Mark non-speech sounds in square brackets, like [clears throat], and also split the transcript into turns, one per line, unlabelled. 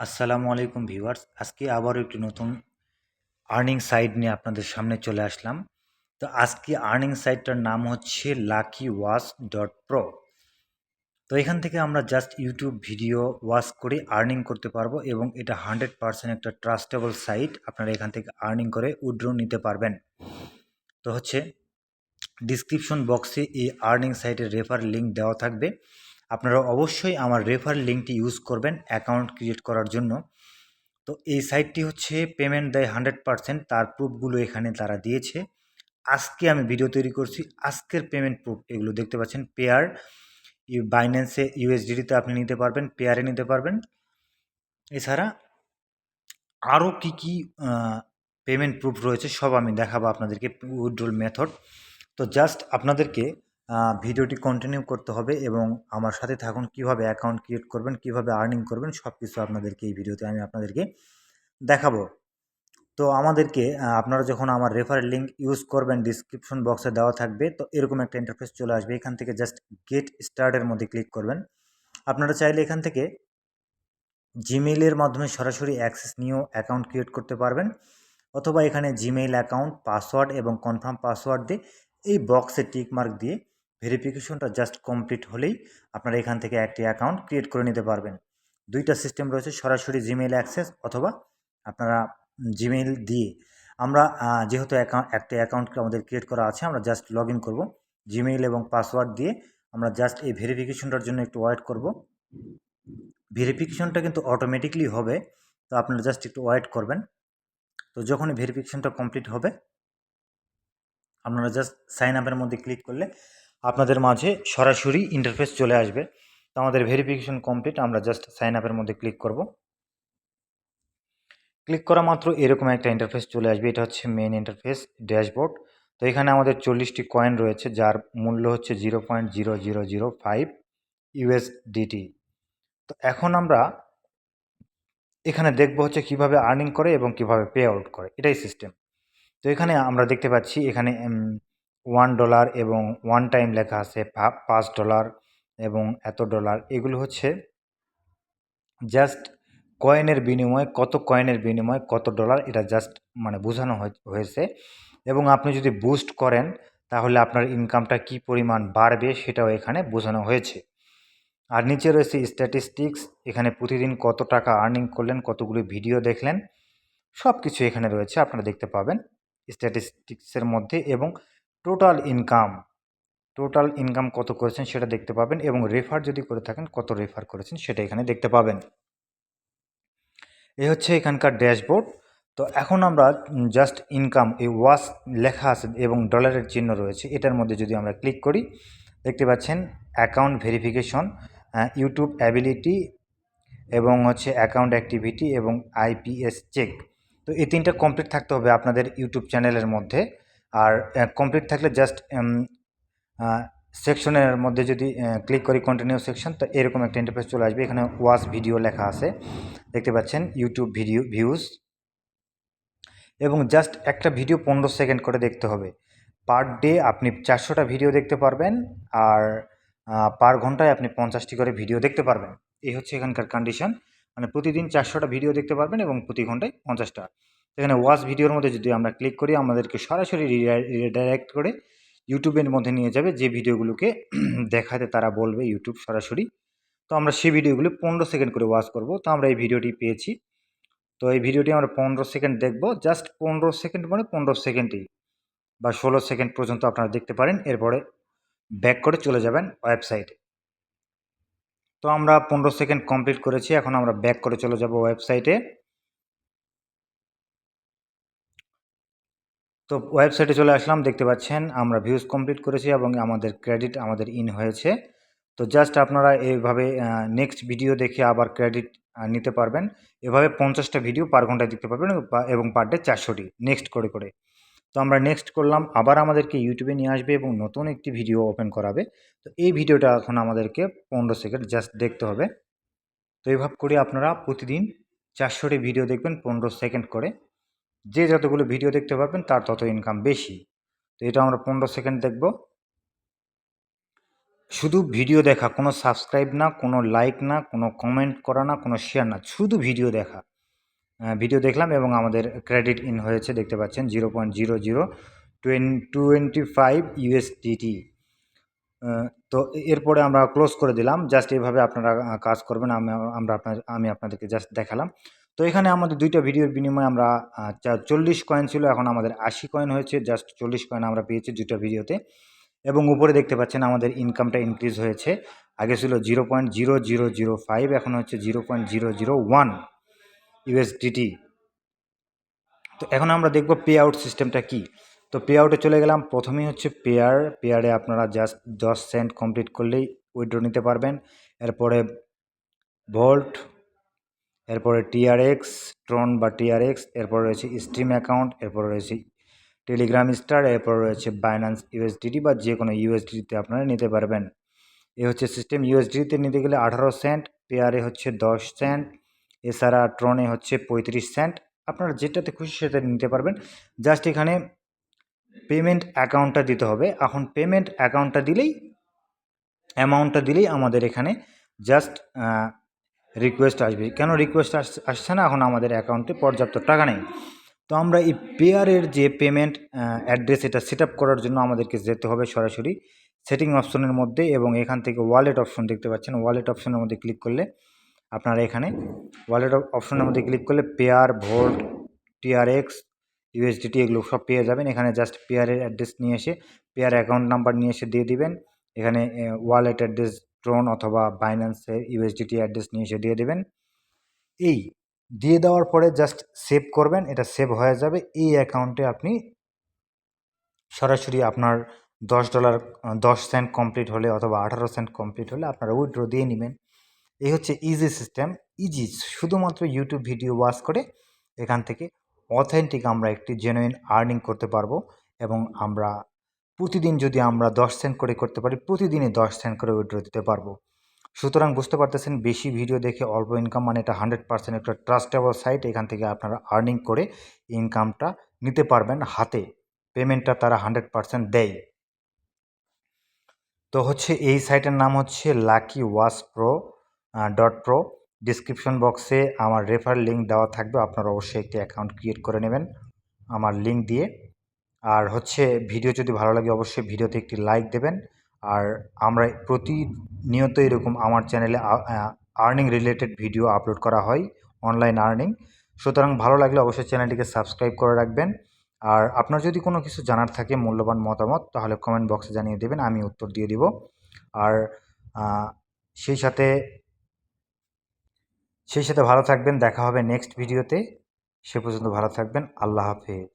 আসসালামু আলাইকুম ভিউয়ার্স। আজকে আবারও একটি নতুন আর্নিং সাইট নিয়ে আপনাদের সামনে চলে আসলাম। তো আজকে আর্নিং সাইটটার নাম হচ্ছে লাকি ওয়াচ ডট প্রো তো এখান থেকে আমরা জাস্ট ইউটিউব ভিডিও ওয়াচ করে আর্নিং করতে পারব এবং এটা হান্ড্রেড পারসেন্ট একটা ট্রাস্টেবল সাইট আপনারা এখান থেকে আর্নিং করে উইড্রো নিতে পারবেন। তো হচ্ছে ডিসক্রিপশন বক্সে এই আর্নিং সাইটের রেফার লিঙ্ক দেওয়া থাকবে। আপনারা অবশ্যই আমার রেফার লিঙ্কটি ইউজ করবেন অ্যাকাউন্ট ক্রিয়েট করার জন্য। তো এই সাইটটি হচ্ছে পেমেন্ট দেয় হান্ড্রেড পারসেন্ট তার প্রুফগুলো এখানে তারা দিয়েছে। আজকে আমি ভিডিও তৈরি করছি, আজকের পেমেন্ট প্রুফ এগুলো দেখতে পাচ্ছেন পেয়ার বাইন্যান্সে ইউএসডিতে আপনি নিতে পারবেন পেয়ারে নিতে পারবেন। এছাড়া আরও কী কী পেমেন্ট প্রুফ রয়েছে সব আমি দেখাবো আপনাদেরকে উইড্রোল মেথড তো জাস্ট আপনাদেরকে ভিডিওটি কন্টিনিউ করতে হবে এবং আমার সাথে থাকুন। কীভাবে অ্যাকাউন্ট ক্রিয়েট করবেন, কীভাবে আর্নিং করবেন সব কিছু আপনাদেরকে এই ভিডিওতে আমি আপনাদেরকে দেখাবো। তো আমাদেরকে আপনারা যখন আমার রেফারেল লিঙ্ক ইউজ করবেন ডিসক্রিপশন বক্সে দেওয়া থাকবে, তো এরকম একটা ইন্টারফেস চলে আসবে। এখান থেকে জাস্ট গেট স্টার্টের মধ্যে ক্লিক করবেন। আপনারা চাইলে এখান থেকে জিমেইলের মাধ্যমে সরাসরি অ্যাক্সেস নিয়েও অ্যাকাউন্ট ক্রিয়েট করতে পারবেন অথবা এখানে জিমেইল অ্যাকাউন্ট পাসওয়ার্ড এবং কনফার্ম পাসওয়ার্ড দিয়ে এই বক্সে টিক মার্ক দিয়ে ভেরিফিকেশনটা জাস্ট কমপ্লিট হলেই আপনারা এখান থেকে একটি অ্যাকাউন্ট ক্রিয়েট করে নিতে পারবেন। দুইটা সিস্টেম রয়েছে, সরাসরি জিমেইল অ্যাক্সেস অথবা আপনারা জিমেইল দিয়ে। আমরা যেহেতু অ্যাকাউন্ট একটা অ্যাকাউন্ট আমাদের ক্রিয়েট করা আছে, আমরা জাস্ট লগ ইন করব। জিমেইল এবং পাসওয়ার্ড দিয়ে আমরা জাস্ট এই ভেরিফিকেশনটার জন্য একটু ওয়েট করব। ভেরিফিকেশনটা কিন্তু অটোমেটিকলি হবে, তো আপনারা জাস্ট একটু ওয়েট করবেন। তো যখনই ভেরিফিকেশনটা কমপ্লিট হবে, আপনারা জাস্ট সাইন আপের মধ্যে ক্লিক করলে আপনাদের মাঝে সরাসরি ইন্টারফেস চলে আসবে। তো আমাদের ভেরিফিকেশন কমপ্লিট আমরা জাস্ট সাইন আপের মধ্যে ক্লিক করব। ক্লিক করা মাত্র এরকম একটা ইন্টারফেস চলে আসবে, এটা হচ্ছে মেন ইন্টারফেস ড্যাশবোর্ড তো এখানে আমাদের চল্লিশটি কয়েন রয়েছে, যার মূল্য হচ্ছে zero point zero zero zero five USDT তো এখন আমরা এখানে দেখব হচ্ছে কীভাবে আর্নিং করে এবং কীভাবে পে আউট করে, এটাই সিস্টেম তো এখানে আমরা দেখতে পাচ্ছি, এখানে ওয়ান ডলার এবং ওয়ান টাইম লেখা আছে পাঁচ ডলার এবং এত ডলার এগুলো হচ্ছে জাস্ট কয়েনের বিনিময়ে, কত কয়েনের বিনিময়ে কত ডলার এটা জাস্ট মানে বোঝানো হয়েছে। এবং আপনি যদি বুস্ট করেন, তাহলে আপনার ইনকামটা কি পরিমাণ বাড়বে সেটাও এখানে বোঝানো হয়েছে। আর নিচে রয়েছে স্ট্যাটিস্টিক্স এখানে প্রতিদিন কত টাকা আর্নিং করলেন, কতগুলো ভিডিও দেখলেন সব কিছু এখানে রয়েছে, আপনারা দেখতে পাবেন। স্ট্যাটিস্টিক্সের মধ্যে এবং টোটাল ইনকাম টোটাল ইনকাম কত করেছেন সেটা দেখতে পাবেন এবং রেফার যদি করে থাকেন, কত রেফার করেছেন সেটা এখানে দেখতে পাবেন। এই হচ্ছে এখানকার ড্যাশবোর্ড। তো এখন আমরা জাস্ট ইনকাম, এই ওয়াস লেখা আছে এবং ডলারের চিহ্ন রয়েছে, এটার মধ্যে যদি আমরা ক্লিক করি, দেখতে পাচ্ছেন অ্যাকাউন্ট ভেরিফিকেশন ইউটিউব অ্যাবিলিটি এবং হচ্ছে অ্যাকাউন্ট অ্যাক্টিভিটি এবং আইপিএস চেক। তো এই তিনটা কমপ্লিট থাকতে হবে আপনাদের ইউটিউব চ্যানেলের মধ্যে। আর কমপ্লিট থাকলে জাস্ট সেকশনের মধ্যে যদি ক্লিক করি কন্টিনিউ সেকশন তো এরকম একটা ইন্টারফেস চলে আসবে। এখানে ওয়াচ ভিডিও লেখা আছে। দেখতে পাচ্ছেন ইউটিউব ভিডিও ভিউজ এবং জাস্ট একটা ভিডিও পনেরো সেকেন্ড করে দেখতে হবে। পার ডে আপনি চারশোটা ভিডিও দেখতে পারবেন আর পার ঘন্টায় আপনি পঞ্চাশটি করে ভিডিও দেখতে পারবেন। এই হচ্ছে এখানকার কন্ডিশন মানে প্রতিদিন চারশোটা ভিডিও দেখতে পারবেন এবং প্রতি ঘন্টায় পঞ্চাশটা। এখানে ওয়াচ ভিডিওর মধ্যে যদি আমরা ক্লিক করি, আমাদেরকে সরাসরি রিডাইরেক্ট করে ইউটিউবের মধ্যে নিয়ে যাবে, যে ভিডিওগুলোকে [clears throat] দেখাতে তারা বলবে ইউটিউব সরাসরি। তো আমরা সেই ভিডিওগুলো পনেরো সেকেন্ড করে ওয়াচ করব। তো আমরা এই ভিডিওটি পেয়েছি। তো এই ভিডিওটি আমরা পনেরো সেকেন্ড দেখব। জাস্ট পনেরো সেকেন্ড মানে পনেরো সেকেন্ডই বা ষোলো সেকেন্ড পর্যন্ত আপনারা দেখতে পারেন। এরপরে ব্যাক করে চলে যাবেন ওয়েবসাইটে তো আমরা পনেরো সেকেন্ড কমপ্লিট করেছি। এখন আমরা ব্যাক করে চলে যাব ওয়েবসাইটে তো ওয়েবসাইটে চলে আসলাম, দেখতে পাচ্ছেন আমরা ভিউজ কমপ্লিট করেছি এবং আমাদের ক্রেডিট আমাদের ইন হয়েছে। তো জাস্ট আপনারা এইভাবে নেক্সট ভিডিও দেখে আবার ক্রেডিট নিতে পারবেন। এভাবে পঞ্চাশটা ভিডিও পার ঘন্টায় দেখতে পারবেন এবং পার ডে চারশোটি নেক্সট করে করে। তো আমরা নেক্সট করলাম, আবার আমাদেরকে ইউটিউবে নিয়ে আসবে এবং নতুন একটি ভিডিও ওপেন করাবে। তো এই ভিডিওটা এখন আমাদেরকে পনেরো সেকেন্ড জাস্ট দেখতে হবে। তো এইভাবে করে আপনারা প্রতিদিন চারশোটি ভিডিও দেখবেন পনেরো সেকেন্ড করে। যে যতগুলো ভিডিও দেখতে পাবেন তার তত ইনকাম বেশি। তো এটা আমরা পনেরো সেকেন্ড দেখব। শুধু ভিডিও দেখা, কোনো সাবস্ক্রাইব না, কোনো লাইক না, কোনো কমেন্ট করা না, কোনো শেয়ার না, শুধু ভিডিও দেখা। ভিডিও দেখলাম এবং আমাদের ক্রেডিট ইন হয়েছে, দেখতে পাচ্ছেন zero point zero zero twenty five তো এরপরে আমরা ক্লোজ করে দিলাম। জাস্ট এইভাবে আপনারা কাজ করবেন, আমি, আমরা আপনার আমি আপনাদেরকে জাস্ট দেখালাম। তো এখানে আমাদের দুইটা ভিডিওর বিনিময়ে আমরা চল্লিশ কয়েন ছিল, এখন আমাদের আশি কয়েন হয়েছে জাস্ট চল্লিশ কয়েন আমরা পেয়েছি দুটো ভিডিওতে। এবং উপরে দেখতে পাচ্ছেন আমাদের ইনকামটা ইনক্রিজ হয়েছে। আগে ছিল zero point zero zero zero five এখন হচ্ছে zero point zero zero one USDT তো এখন আমরা দেখব পে আউট সিস্টেমটা কি। তো পে আউটে চলে গেলাম, প্রথমেই হচ্ছে পেয়ার পেয়ারে আপনারা জাস্ট দশ সেন্ট কমপ্লিট করলেই উইড্রো নিতে পারবেন। এরপরে ভোল্ট এরপরে টিআরএক্স ট্রন বা টিআরএক্স এরপর রয়েছে স্ট্রিম অ্যাকাউন্ট এরপর রয়েছে টেলিগ্রাম স্টার এরপর রয়েছে বাইন্যান্স ইউএসডিটি বা যে কোনো ইউএসডিতে আপনারা নিতে পারবেন। এ হচ্ছে সিস্টেম ইউএসডিতে নিতে গেলে আঠারো সেন্ট পেয়ারে হচ্ছে দশ সেন্ট এছাড়া ট্রনে হচ্ছে পঁয়ত্রিশ সেন্ট আপনারা যেটাতে খুশি সেটা নিতে পারবেন। জাস্ট এখানে পেমেন্ট অ্যাকাউন্টটা দিতে হবে। এখন পেমেন্ট অ্যাকাউন্টটা দিলেই অ্যামাউন্টটা দিলেই আমাদের এখানে জাস্ট রিকোয়েস্ট আসবে। কেন রিকোয়েস্ট আসছে না? এখন আমাদের অ্যাকাউন্টে পর্যাপ্ত টাকা নেই। তো আমরা এই পেয়ারের যে পেমেন্ট অ্যাড্রেস এটা সেট করার জন্য আমাদেরকে যেতে হবে সরাসরি সেটিং অপশনের মধ্যে এবং এখান থেকে ওয়ালেট অপশন দেখতে পাচ্ছেন। ওয়ালেট অপশনের মধ্যে ক্লিক করলে আপনারা এখানে ওয়ালেট অপশনের মধ্যে ক্লিক করলে পেয়ার ভোল্ট টিআরএক্স ইউএসডিটি এগুলো সব পেয়ে যাবেন। এখানে জাস্ট পেয়ারের অ্যাড্রেস নিয়ে এসে পেয়ার অ্যাকাউন্ট নাম্বার নিয়ে এসে দিয়ে দিবেন। এখানে ওয়ালেট অ্যাড্রেস ট্রোন অথবা বাইন্যান্সের ইউএসডিটি অ্যাড্রেস নিয়ে এসে দিয়ে দেবেন। এই দিয়ে দেওয়ার পরে জাস্ট সেভ করবেন, এটা সেভ হয়ে যাবে। এই অ্যাকাউন্টে আপনি সরাসরি আপনার দশ ডলার দশ সেন্ট কমপ্লিট হলে অথবা আঠারো সেন্ট কমপ্লিট হলে আপনারা উইথড্র দিয়ে নেবেন। এই হচ্ছে ইজি সিস্টেম ইজি শুধুমাত্র ইউটিউব ভিডিও ওয়াচ করে এখান থেকে অথেন্টিক আমরা একটি জেনুইন আর্নিং করতে পারব এবং আমরা প্রতিদিন যদি আমরা দশ সেন্ট করে করতে পারি, প্রতিদিনই দশ সেন্ট করে উইথড্র দিতে পারব। সুতরাং বুঝতে পারতেছেন, বেশি ভিডিও দেখে অল্প ইনকাম মানে এটা হান্ড্রেড পার্সেন্ট একটা ট্রাস্টেবল সাইট এখান থেকে আপনারা আর্নিং করে ইনকামটা নিতে পারবেন হাতে। পেমেন্টটা তারা হান্ড্রেড পার্সেন্ট দেয়। তো হচ্ছে এই সাইটের নাম হচ্ছে lucky wash pro dot pro description বক্সে আমার রেফার লিঙ্ক দেওয়া থাকবে, আপনারা অবশ্যই একটি অ্যাকাউন্ট ক্রিয়েট করে নেবেন। আমার লিঙ্ক দিয়ে আর হচ্ছে ভিডিও যদি ভালো লাগে অবশ্যই ভিডিওতে একটি লাইক দেবেন। আর আমরা প্রতিনিয়ত এরকম আমার চ্যানেলে আর্নিং রিলেটেড ভিডিও আপলোড করা হয় অনলাইন আর্নিং সুতরাং ভালো লাগলে অবশ্যই চ্যানেলটিকে সাবস্ক্রাইব করে রাখবেন। আর আপনার যদি কোনো কিছু জানার থাকে, মূল্যবান মতামত, তাহলে কমেন্ট বক্সে জানিয়ে দেবেন, আমি উত্তর দিয়ে দিব। আর সেই সাথে সেই সাথে ভালো থাকবেন, দেখা হবে নেক্সট ভিডিওতে সে পর্যন্ত ভালো থাকবেন, আল্লাহ হাফেজ।